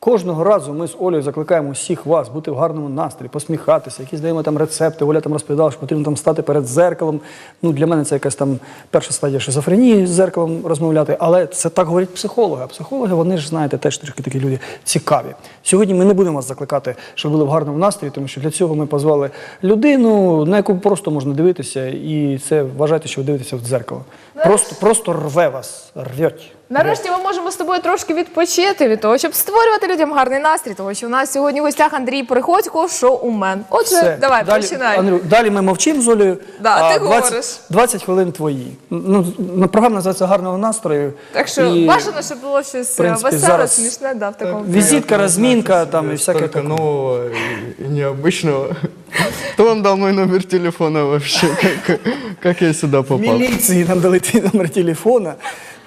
Кожного разу ми з Олею закликаємо всіх вас бути в гарному настрої, посміхатися, якісь даємо там рецепти. Оля там розповідала, що потрібно там стати перед зеркалом. Ну для мене це якась там перша стадія шизофренії з зеркалом розмовляти. Але це так говорять психологи. А психологи, вони ж знаєте, теж трішки такі люди цікаві. Сьогодні ми не будемо вас закликати, щоб були в гарному настрої, тому що для цього ми позвали людину, на яку просто можна дивитися, і це вважайте, що ви дивитеся в дзеркало. Просто, просто рве вас, рветь. Нарешті ми можемо з тобою трошки відпочити від того, щоб створювати людям гарний настрій, тому що у нас сьогодні в гостях Андрій Приходько, шоумен. Отже, Все. давай, далі, починай. Андрю, далі ми мовчимо з Олею. Да, а ти 20, говориш. 20 хвилин твої. Ну, ну, програма називається гарного настрою. Так що І бажано, щоб було щось принципі, веселе, зараз смішне, да, в такому. Візитка, разминка там и всякое Столько такое. нового необычного. Кто вам дал мой номер телефона вообще? Как, как я сюда В попал? міліції нам дали твій номер телефона.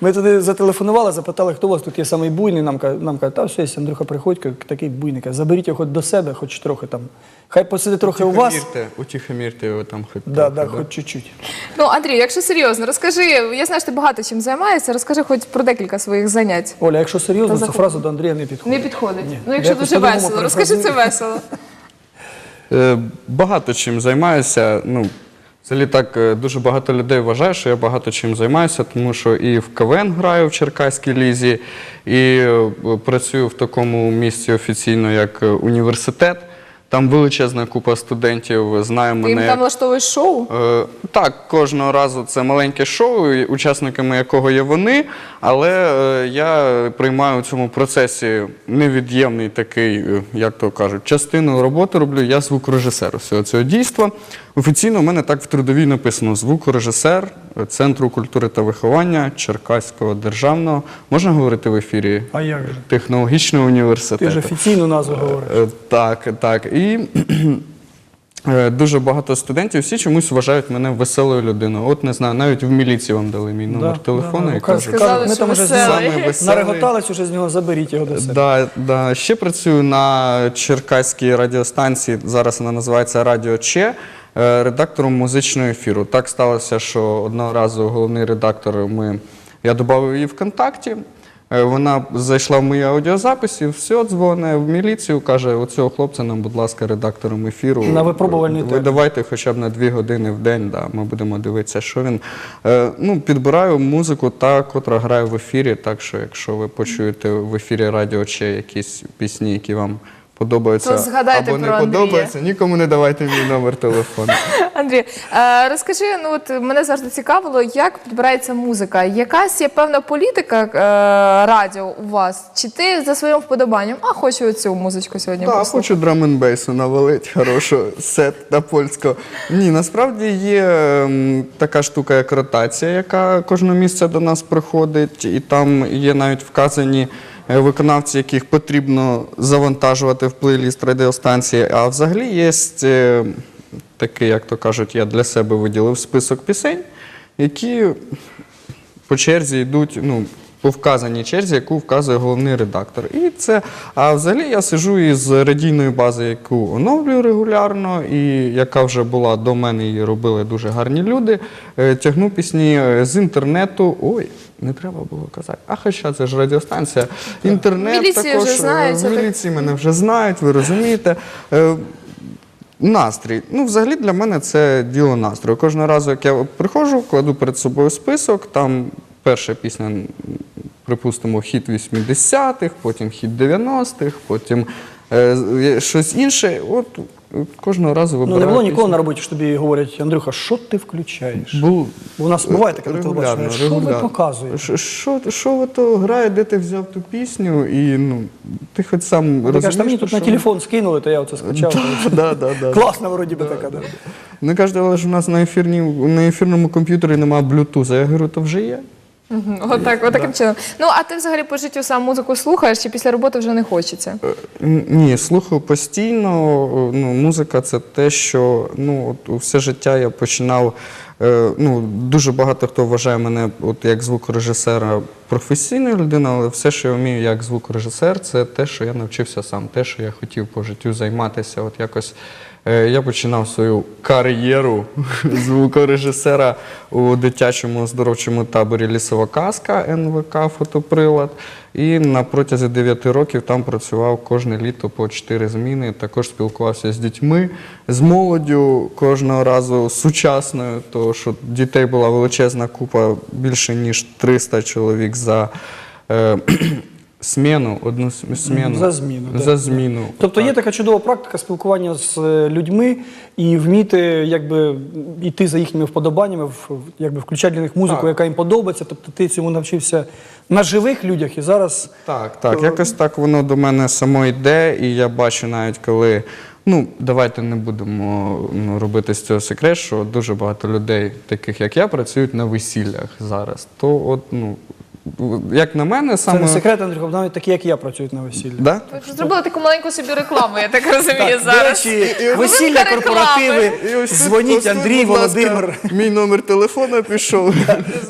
Ми туди зателефонували, запитали, хто у вас тут є самий буйний. Нам, ка- нам кажуть, та все, є Андрюха Приходько, такий буйний. Каже, Заберіть його до себе, хоч трохи там. Хай посидить трохи у вас. Утихомирьте його там хоть Да, трохи, да, хоч чуть-чуть. Ну, Андрій, якщо серйозно, розкажи, я знаю, що ти багато чим займаєшся, розкажи хоч про декілька своїх занять. Оля, якщо серйозно, Та ця захоп- фраза до Андрія не підходить. Не підходить. Ні. Ну, якщо Якось дуже по-другому весело, розкажи це перефразую. весело. Е, Багато чим займаюся. Ну, взагалі так е, дуже багато людей вважає, що я багато чим займаюся, тому що і в КВН граю в Черкаській лізі, і е, працюю в такому місці офіційно, як університет. Там величезна купа студентів знає Ти мене. їм там влаштовуєш шоу? Е, Так, кожного разу це маленьке шоу, учасниками якого є вони, але е, я приймаю у цьому процесі невід'ємний такий, е, як то кажуть, частину роботи роблю. Я звукорежисер усього цього дійства. Офіційно в мене так в трудовій написано звукорежисер Центру культури та виховання Черкаського державного. Можна говорити в ефірі? А як же? Технологічного університету. Ти ж офіційну назву говориш. Е, Так, так. І е, дуже багато студентів всі чомусь вважають мене веселою людиною. От не знаю, навіть в міліції вам дали мій номер Да, телефону да, і кажуть. Кажуть, Сказали, ми що там уже веселий. веселий. нареготались уже з нього, заберіть його до себе. Да, да. Ще працюю на Черкаській радіостанції. Зараз вона називається Радіо Че. Е, Редактором музичного ефіру. Так сталося, що одного разу головний редактор ми я додав її ВКонтакті. Е, Вона зайшла в мої аудіозаписи, все, дзвоне в міліцію, каже: оцього хлопця нам, будь ласка, редактором ефіру. На випробувальний Ви термін. давайте хоча б на дві години в день, да, ми будемо дивитися, що він. Е, ну, підбираю музику, та, котра грає в ефірі. Так що, якщо ви почуєте в ефірі радіо чи якісь пісні, які вам подобаються То згадайте або не про Андрія. подобаються, нікому не давайте мій номер телефону. Андрій, е, розкажи, ну от мене завжди цікавило, як підбирається музика. Якась є певна політика е, радіо у вас? Чи ти за своїм вподобанням? А хочу цю музичку сьогодні Так, послухати. хочу драм-н-бейсу навалить хорошу сет на польського. Ні, насправді є ем, така штука, як ротація, яка кожного місця до нас приходить, і там є навіть вказані виконавці, яких потрібно завантажувати в плейліст радіостанції. А взагалі є е, такий, як то кажуть, я для себе виділив список пісень, які по черзі йдуть, ну, по вказаній черзі, яку вказує головний редактор. І це, а взагалі я сижу із радійної бази, яку оновлюю регулярно, і яка вже була до мене, її робили дуже гарні люди. Е, Тягну пісні е, з інтернету. Ой. Не треба було казати. А хоча це ж радіостанція. Інтернет Міліції також вже знають, в міліції мене вже знають, ви розумієте. Е, Настрій. Ну, взагалі для мене це діло настрою. Кожного разу, як я приходжу, кладу перед собою список, там перша пісня, припустимо, хіт 80-х, потім хіт 90-х, потім е, щось інше. От кожного разу Ну, не було пісню. ніколи на роботі, що тобі говорять, Андрюха, що ти включаєш? Бо у нас буває таке на телебаченні, Регулярно, що ви показуєте? Що- Що, що ви то грає, де ти взяв ту пісню, і ну, ти хоч сам Ти розумієш, кажеш, та мені тут що на телефон скинули, то я оце скачав. Да, да, да. Класно, вроді би така. да. Вони кажуть, але ж у нас на, ефірні, на ефірному комп'ютері немає блютуза. Я говорю, то вже є. Отак, отаким чином. Ну, а ти взагалі по життю сам музику слухаєш, чи після роботи вже не хочеться? Ні, слухаю постійно. Ну, музика це те, що ну, от, все життя я починав. е, Ну, дуже багато хто вважає мене от, як звукорежисера професійною людиною, але все, що я вмію як звукорежисер, це те, що я навчився сам, те, що я хотів по життю займатися. От якось Е, Я починав свою кар'єру звукорежисера у дитячому оздоровчому таборі Лісова казка НВК Фотоприлад. І на протязі 9 років там працював кожне літо по 4 зміни. Також спілкувався з дітьми, з молоддю кожного разу сучасною, тому що дітей була величезна купа, більше ніж 300 чоловік за. Е, Сміну, одну см- сміну. За зміну, да. За зміну. Тобто є така чудова практика спілкування з е, людьми і вміти якби йти за їхніми вподобаннями, якби включати для них музику, Так. яка їм подобається. Тобто ти цьому навчився на живих людях і зараз. Так, так, якось так воно до мене само йде, і я бачу навіть коли. Ну, давайте не будемо ну, робити з цього секрет, що дуже багато людей, таких як я, працюють на весіллях зараз. То от, ну, як на мене, Це саме. не секрет, Андрюха, навіть такі, як я, працюють на весіллі. Да? Ви зробили таку маленьку собі рекламу, я так розумію Так, зараз. речі, весілля, корпоративи, І ось тут- дзвоніть тут, Андрій, будь ласка, Володимир, Мій номер телефона пішов.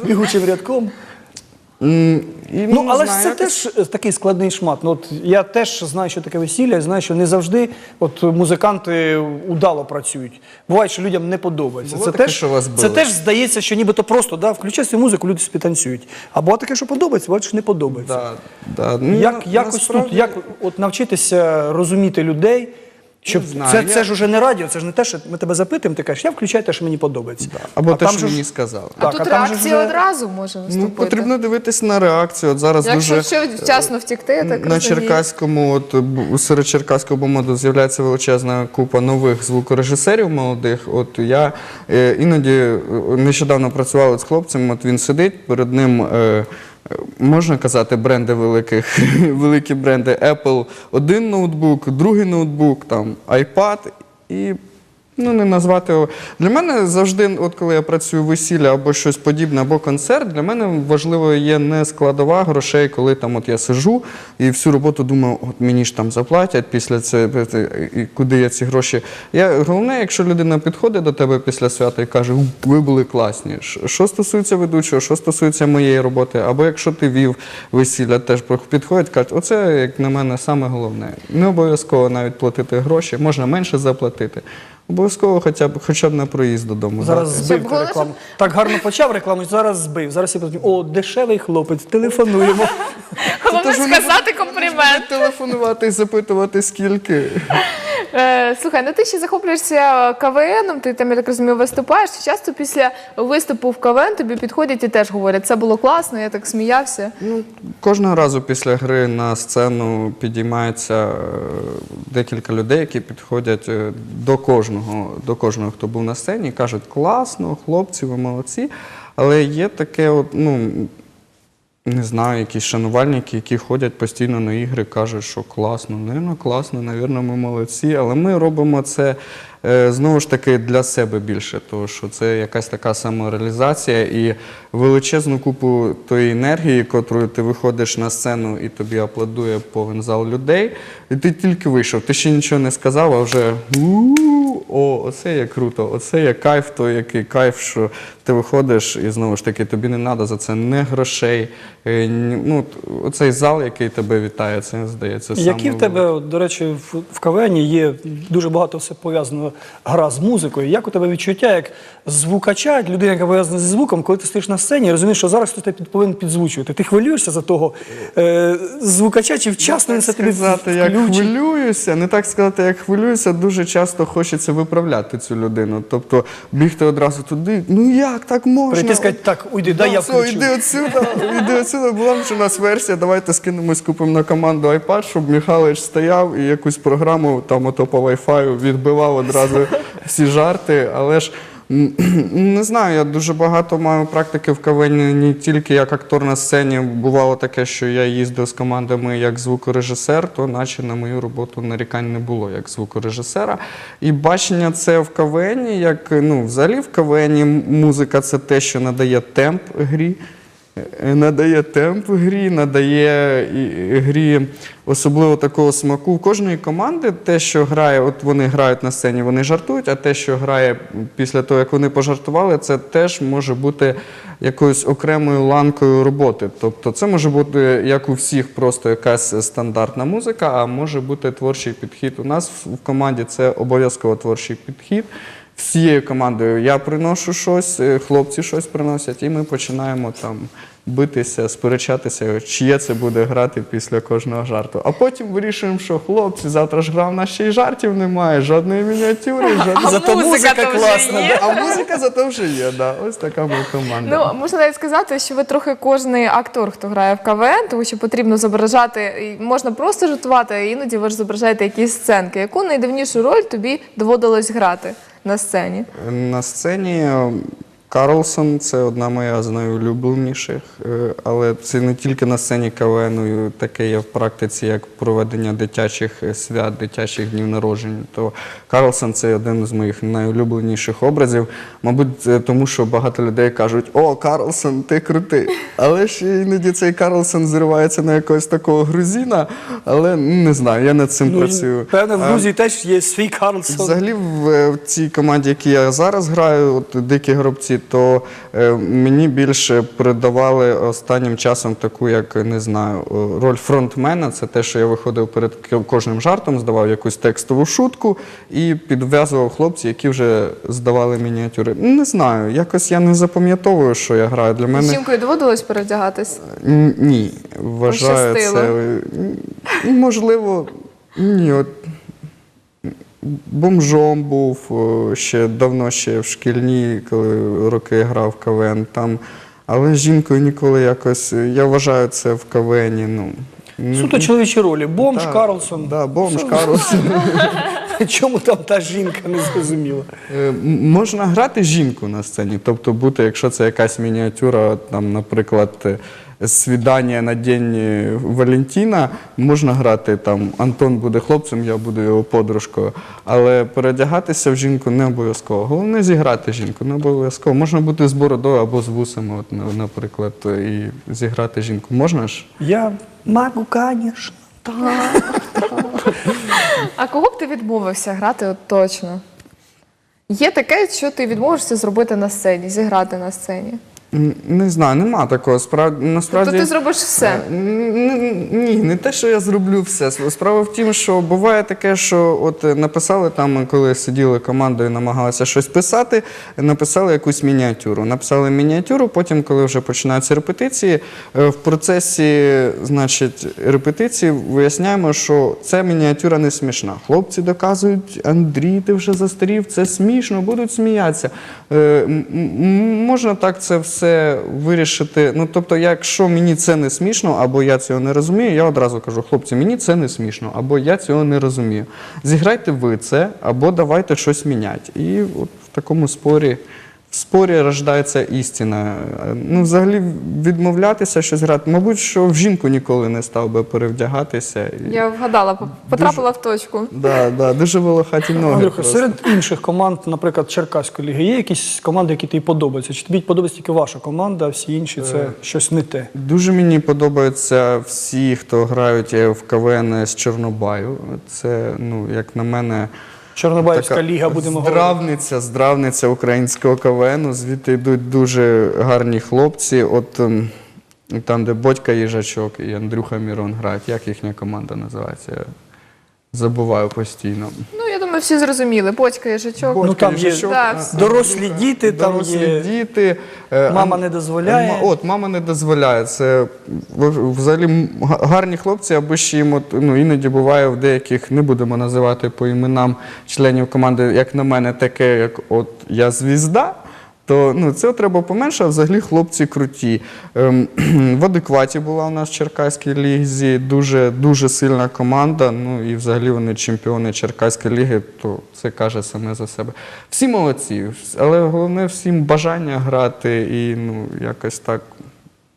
бігучим рядком. Ну, але ж це теж е, такий складний шмат. Ну, от я теж знаю, що таке весілля, і знаю, що не завжди от, музиканти удало працюють. Буває, що людям не подобається. Було це таке, теж, що вас це били? теж здається, що нібито просто да, включай свою музику, люди собі танцюють. А буває таке, що подобається, буває, що не подобається. Да, да. Ну, Як, на- якось насправді- тут, як от навчитися розуміти людей, щоб Не знаю, це, я- це ж уже не радіо, це ж не те, що ми тебе запитуємо, ти кажеш, я включаю те, що мені подобається. Або А те, там що мені сказали. А Так, тут а там реакція вже- одразу може Ну, потрібно дивитись на реакцію. От зараз Якщо дуже ще вчасно втікти, я так на розумію. Черкаському, от серед Черкаського бомоду з'являється величезна купа нових звукорежисерів молодих. От я е, іноді е, нещодавно працював з хлопцем. От він сидить перед ним. Е, е, Можна казати бренди великих, великі бренди Apple, один ноутбук, другий ноутбук, там iPad і Ну, не назвати. Для мене завжди, от коли я працюю весілля або щось подібне, або концерт, для мене важливо є не складова грошей, коли там от я сижу і всю роботу думаю, от мені ж там заплатять після цього, і куди я ці гроші. Я, головне, якщо людина підходить до тебе після свята і каже, ви були класні. Що стосується ведучого, що стосується моєї роботи, або якщо ти вів весілля, теж підходять, кажуть, оце, як на мене, саме головне. Не обов'язково навіть платити гроші, можна менше заплатити. Обов'язково хоча б хоча б на проїзд додому. Зараз дати. збив головне, рекламу. Так гарно почав рекламу, зараз збив. Зараз я подумаю, о, дешевий хлопець, телефонуємо. Головне сказати комплімент. Телефонувати і запитувати, скільки. Е, слухай, ну ти ще захоплюєшся КВНом, ти там, я так розумію, виступаєш. Часто після виступу в КВН тобі підходять і теж говорять, це було класно, я так сміявся. Ну, кожного разу після гри на сцену підіймається е, декілька людей, які підходять е, до кожного, до кожного, хто був на сцені, і кажуть, класно, хлопці, ви молодці. Але є таке, от, ну, не знаю, якісь шанувальники, які ходять постійно на ігри, кажуть, що класно, не класно, навірно, ми молодці. Але ми робимо це знову ж таки для себе більше, тому що це якась така самореалізація і величезну купу тої енергії, котрою ти виходиш на сцену і тобі аплодує повен зал людей. І ти тільки вийшов, ти ще нічого не сказав, а вже о, оце є круто, оце є кайф, той який кайф, що ти виходиш, і знову ж таки тобі не треба за це не грошей. е, Ну, оцей зал, який тебе вітає, це здається саме. Які в тебе, до речі, в, в КВН є дуже багато все пов'язано гра з музикою. Як у тебе відчуття, як звукача, як людина, яка пов'язана зі звуком, коли ти стоїш на сцені і розумієш, що зараз хтось тебе повинен підзвучувати. Ти хвилюєшся за того е, звукача, чи вчасно він це тобі сказати, як хвилююся, не так сказати, як хвилююся, дуже часто хочеться виправляти цю людину. Тобто бігти одразу туди. Ну як так можна? Прийти сказати, так, уйди, дай я включу. Іди отсюда, іди отсюда. Була вже у нас версія, давайте скинемось, купимо на команду iPad, щоб Михайлович стояв і якусь програму там ото по Wi-Fi відбивав одразу всі жарти. Але ж не знаю, я дуже багато маю практики в КВН, не тільки як актор на сцені. Бувало таке, що я їздив з командами як звукорежисер, то наче на мою роботу нарікань не було як звукорежисера. І бачення це в КВН, як ну, взагалі в КВН музика це те, що надає темп грі. Е, надає темп грі, надає грі особливо такого смаку. У кожної команди те, що грає, от вони грають на сцені, вони жартують, а те, що грає після того, як вони пожартували, це теж може бути якоюсь окремою ланкою роботи. Тобто це може бути як у всіх просто якась стандартна музика, а може бути творчий підхід. У нас в в команді це обов'язково творчий підхід. Всією командою я приношу щось, е, хлопці щось приносять, і ми починаємо там битися, сперечатися, чиє це буде грати після кожного жарту. А потім вирішуємо, що хлопці, завтра ж гра в нас ще й жартів немає, жодної мініатюри, жодної. А Зато музика музика класна, є. А музика зато вже є, да. Ось така ми команда. Ну, можна навіть сказати, що ви трохи кожний актор, хто грає в КВН, тому що потрібно зображати, можна просто жартувати, а іноді ви ж зображаєте якісь сценки. Яку найдивнішу роль тобі доводилось грати на сцені? На сцені Карлсон це одна моя з найулюбленіших, е, але це не тільки на сцені КВН, таке є в практиці, як проведення дитячих е, свят, дитячих днів народжень. То Карлсон це один з моїх найулюбленіших образів. Мабуть, тому що багато людей кажуть: О, Карлсон, ти крутий. Але ж іноді цей Карлсон зривається на якогось такого грузина, але ну, не знаю, я над цим Ну, працюю. Певне, в Грузії теж є свій Карлсон. Взагалі, в, в цій команді, якій я зараз граю, от дикі гробці, то е, мені більше придавали останнім часом таку, як не знаю, е, роль фронтмена. Це те, що я виходив перед кожним жартом, здавав якусь текстову шутку і підв'язував хлопців, які вже здавали мініатюри. Не знаю, якось я не запам'ятовую, що я граю. Для мене жінкою доводилось перевдягатись? Ні, вважаю Пощастило. це. Можливо, ні. От, бомжом був е, ще давно, ще в шкільні, коли роки грав в КВН там. Але жінкою ніколи якось. е, Я вважаю це в КВНі. Ну, Суто чоловічі ролі. Бомж, Так, Карлсон. Да, бомж, Карлсон. Чому там та жінка не зрозуміла? Е, Можна грати жінку на сцені, тобто бути, якщо це якась мініатюра, там, наприклад, свідання на День е, Валентина, можна грати там Антон буде хлопцем, я буду його подружкою. Але передягатися в жінку не обов'язково. Головне зіграти жінку, не обов'язково. Можна бути з бородою або з вусами, от, наприклад, і зіграти жінку. Можна ж? Я могу, конечно. А кого б ти відмовився грати от точно? Є таке, що ти відмовишся зробити на сцені, зіграти на сцені. Не знаю, нема такого. Справді, Тобто насправді... ти зробиш все. Е, Ні, не те, що я зроблю все. Справа в тім, що буває таке, що от е, написали там, коли сиділи командою, намагалися щось писати, написали якусь мініатюру. Написали мініатюру, потім, коли вже починаються репетиції, е, в процесі, значить, репетиції виясняємо, що ця мініатюра не смішна. Хлопці доказують, Андрій, ти вже застарів, це смішно, будуть сміятися. Можна так це все вирішити. Ну, тобто, якщо мені це не смішно, або я цього не розумію, я одразу кажу, хлопці, мені це не смішно, або я цього не розумію. Зіграйте ви це, або давайте щось міняти. І от в такому спорі. В спорі рождається істина. Е, Ну, взагалі, відмовлятися щось грати. Мабуть, що в жінку ніколи не став би перевдягатися. І... Я вгадала, по- потрапила в точку. Да, да, дуже волохаті ноги. Андрюха, просто. серед інших команд, наприклад, Черкаської ліги, є якісь команди, які тобі подобаються? Чи тобі подобається тільки ваша команда, а всі інші це щось не те? Дуже мені подобаються всі, хто грають е, в КВН з Чорнобаю. Це, ну, як на мене, Чорнобаївська така ліга, будемо говорити. здравниця, здравниця українського КВН. Звідти йдуть дуже гарні хлопці. От ем, там, де Бодька Їжачок і Андрюха Мірон грають. Як їхня команда називається? Забуваю постійно. Ну, я думаю, всі зрозуміли. Бодька, їжачок. Ну, там є Їжачок, Да, а. Дорослі діти, там Дорослі є діти. е, мама не дозволяє. Ма- От, мама не дозволяє. Це в- взагалі м- га- гарні хлопці, або ще їм от, ну, іноді буває в деяких, не будемо називати по іменам членів команди, як на мене, таке, як от я звізда. То ну, це треба поменше, а взагалі хлопці круті. Ем, в адекваті була у нас в Черкаській лізі дуже, дуже сильна команда. Ну і взагалі вони чемпіони Черкаської ліги, то це каже саме за себе. Всі молодці, але головне всім бажання грати і ну, якось так.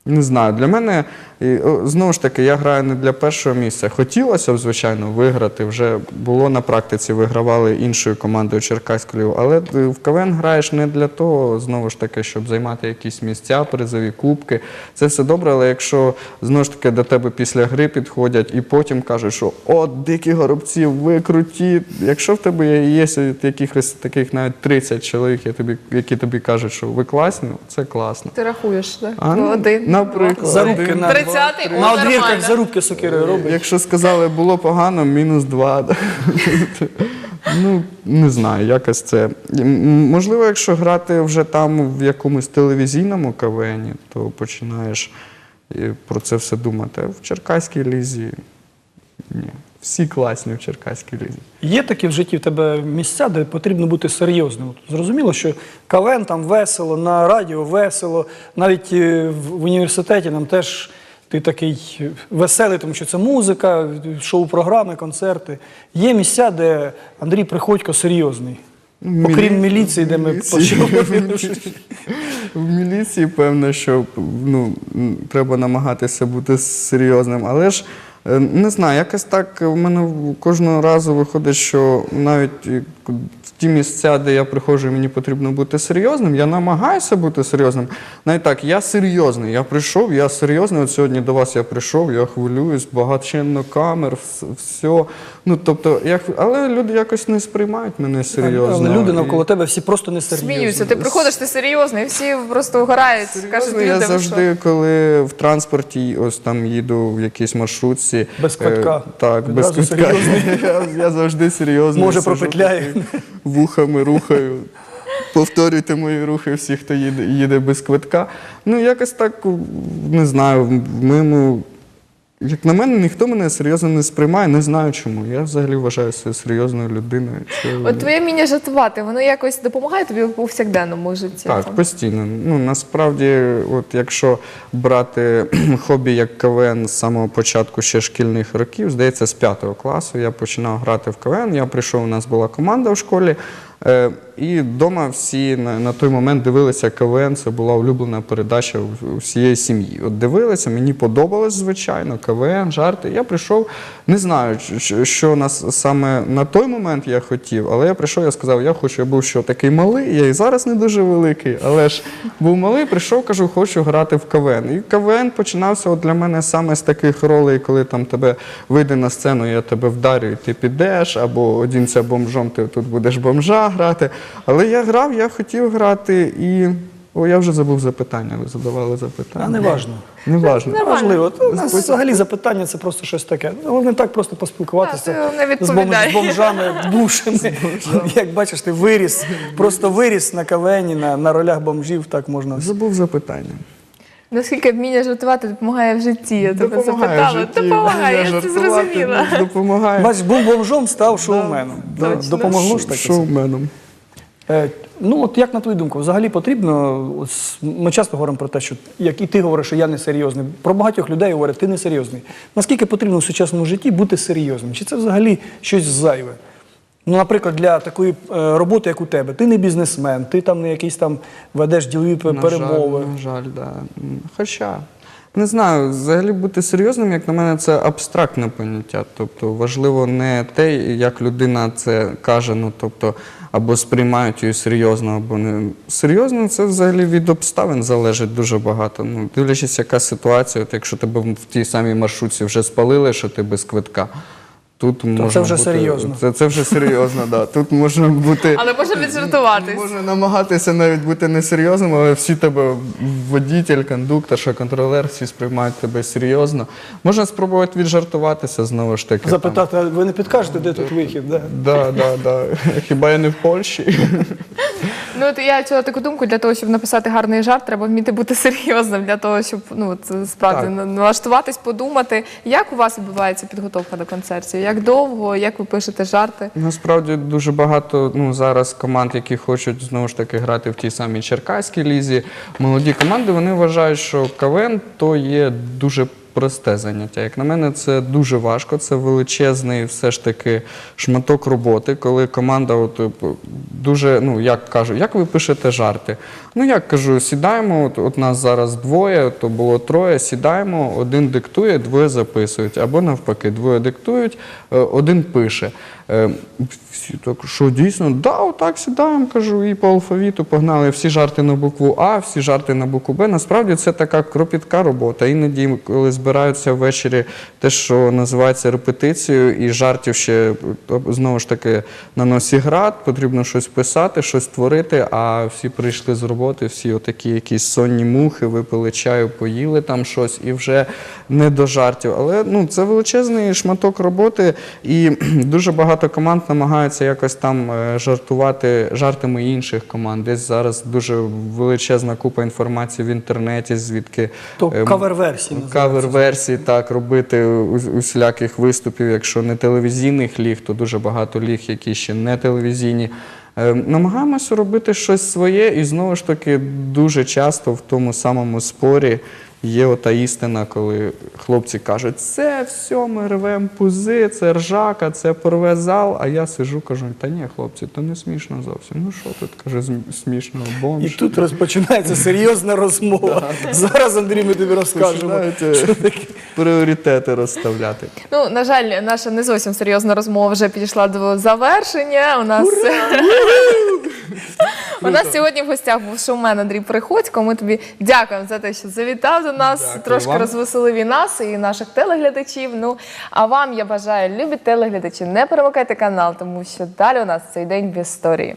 Не знаю, для мене І знову ж таки, я граю не для першого місця. Хотілося б, звичайно, виграти. Вже було на практиці, вигравали іншою командою Черкаською, але в КВН граєш не для того, знову ж таки, щоб займати якісь місця, призові кубки. Це все добре, але якщо знову ж таки до тебе після гри підходять і потім кажуть, що от дикі горобці, ви круті. Якщо в тебе є, якихось таких навіть 30 чоловік, які тобі, які тобі кажуть, що ви класні, ну, це класно. Ти рахуєш, так? А, ну, Один. наприклад. Зарубки на, Тридцятий, о, на одвірках нормально. зарубки сокирою робить. Якщо сказали, було погано, мінус два. ну, не знаю, якось це. Можливо, якщо грати вже там в якомусь телевізійному кавені, то починаєш е, про це все думати. А в Черкаській лізі ні. Всі класні в Черкаській лізі. Є такі в житті в тебе місця, де потрібно бути серйозним. Зрозуміло, що КВН там весело, на радіо весело, навіть е, в в університеті нам теж ти такий веселий, тому що це музика, шоу-програми, концерти. Є місця, де Андрій Приходько серйозний. Ну, Окрім міліції, де ми почали. В міліції, певно, що ну, треба намагатися бути серйозним. Але ж е, не знаю, якось так в мене кожного разу виходить, що навіть е, ті місця, де я приходжу, і мені потрібно бути серйозним, я намагаюся бути серйозним. Навіть так, я серйозний. Я прийшов, я серйозний. От сьогодні до вас я прийшов, я хвилююсь, багатчинно камер, все. Ну, тобто, я, хв- але люди якось не сприймають мене серйозно. Але люди І- навколо тебе всі просто не серйозні. Сміються. Ти приходиш, ти серйозний, всі просто вгорають. Кажуть, люди, я ви що? завжди, коли в транспорті, ось там їду в якійсь маршрутці. Без квитка. е, так, без квитка. серйозний. Я, я завжди серйозний. Може, сижу пропетляє. Вухами рухаю. Повторюйте мої рухи всі, хто їде, їде без квитка. Ну, якось так, не знаю, в моєму. Як на мене, ніхто мене серйозно не сприймає, не знаю чому. Я взагалі вважаю себе серйозною людиною. Це- От твоє вміння жартувати, воно якось допомагає тобі у повсякденному житті. Так, Там? постійно. Ну насправді, от якщо брати хобі як КВН з самого початку ще шкільних років, здається, з п'ятого класу я починав грати в КВН. Я прийшов, у нас була команда в школі. І вдома всі на, на той момент дивилися КВН. Це була улюблена передача всієї сім'ї. От дивилися, мені подобалось, звичайно, КВН, жарти. Я прийшов, не знаю, що нас саме на той момент я хотів, але я прийшов, я сказав, я хочу, я був що такий малий, я і зараз не дуже великий, але ж був малий, прийшов, кажу, хочу грати в КВН. І КВН починався от для мене саме з таких ролей, коли там тебе вийде на сцену, я тебе вдарю, і ти підеш, або одінься бомжом, ти тут будеш бомжа грати. Але я грав, я хотів грати і. О, я вже забув запитання. Ви задавали запитання. А не важно. Не важно. Важливо. У нас взагалі запитання це просто щось таке. Головне так просто поспілкуватися з, бом- з бомжами, бувшими. Як бачиш, ти виріс, просто виріс на кавені, на, на ролях бомжів, так можна. Забув запитання. Наскільки вміння жартувати допомагає в житті? Я тебе запитала. житті. Допомагає, Я це зрозуміла. ну, Допомагає. Бачиш, був бомжом, став шоуменом. Допомогло ж таке. Шоуменом. Е, Ну, от як на твою думку, взагалі потрібно, ми часто говоримо про те, що як і ти говориш, що я не серйозний. Про багатьох людей говорять, ти не серйозний. Наскільки потрібно в сучасному житті бути серйозним? Чи це взагалі щось зайве? Ну, наприклад, для такої е, роботи, як у тебе, ти не бізнесмен, ти там не якийсь там ведеш ділові На перемови. Жаль, на жаль, да. Хоча, не знаю, взагалі бути серйозним, як на мене, це абстрактне поняття. Тобто важливо не те, як людина це каже, ну тобто, або сприймають її серйозно, або не. Серйозно це взагалі від обставин залежить дуже багато. Ну, дивлячись, яка ситуація, от якщо тебе в тій самій маршрутці вже спалили, що ти без квитка. Тут можна це вже бути, серйозно. Це, це вже серйозно, да. Тут можна бути. Але можна віджартуватись. Можна намагатися навіть бути несерйозним, але всі тебе водитель, кондуктор, що контролер, всі сприймають тебе серйозно. Можна спробувати віджартуватися знову ж таки. Запитати, а ви не підкажете, де тут вихід? Да? Да, да, да. Хіба я не в Польщі? Ну от я чула таку думку, для того, щоб написати гарний жарт, треба вміти бути серйозним для того, щоб ну от, справді Так. налаштуватись, подумати. Як у вас відбувається підготовка до концертів? Як довго, як ви пишете жарти? Насправді дуже багато ну, зараз команд, які хочуть знову ж таки грати в тій самій Черкаській лізі. Молоді команди вони вважають, що КВН то є дуже просте заняття. Як на мене, це дуже важко. Це величезний все ж таки шматок роботи, коли команда от, е, дуже, ну як кажу, як ви пишете жарти? Ну як кажу, сідаємо, от, от нас зараз двоє, то було троє, сідаємо, один диктує, двоє записують. Або навпаки, двоє диктують, е, один пише. Е, Всі так, що дійсно, да, отак сідаємо, кажу, і по алфавіту погнали всі жарти на букву А, всі жарти на букву Б. Насправді це така кропітка робота. Іноді, коли збираються ввечері те, що називається репетицією, і жартів ще е, знову ж таки на носі град, потрібно щось писати, щось творити, а всі прийшли з роботи, всі отакі якісь сонні мухи, випили чаю, поїли там щось і вже не до жартів. Але ну, це величезний шматок роботи, і дуже багато команд намагаються якось там е, жартувати жартами інших команд. Десь зараз дуже величезна купа інформації в інтернеті, звідки То ем, кавер-версії кавер-версії так робити усіляких виступів. Якщо не телевізійних ліг, то дуже багато ліг, які ще не телевізійні. Е, Намагаємося робити щось своє, і знову ж таки дуже часто в тому самому спорі є ота істина, коли хлопці кажуть, це все, ми рвемо пузи, це ржака, це порве зал. А я сижу, кажу, та ні, хлопці, то не смішно зовсім. Ну що тут каже, зм- смішного І тут розпочинається серйозна розмова. Зараз, Андрій, ми тобі розкажемо. Пріоритети розставляти. Ну, на жаль, наша не зовсім серйозна розмова вже підійшла до завершення. У нас у нас сьогодні в гостях був шоумен Андрій Приходько. Ми тобі дякуємо за те, що завітав до нас, Дякую трошки вам. розвеселив і нас, і наших телеглядачів. Ну а вам я бажаю, любі телеглядачі, не перемикайте канал, тому що далі у нас цей день в історії.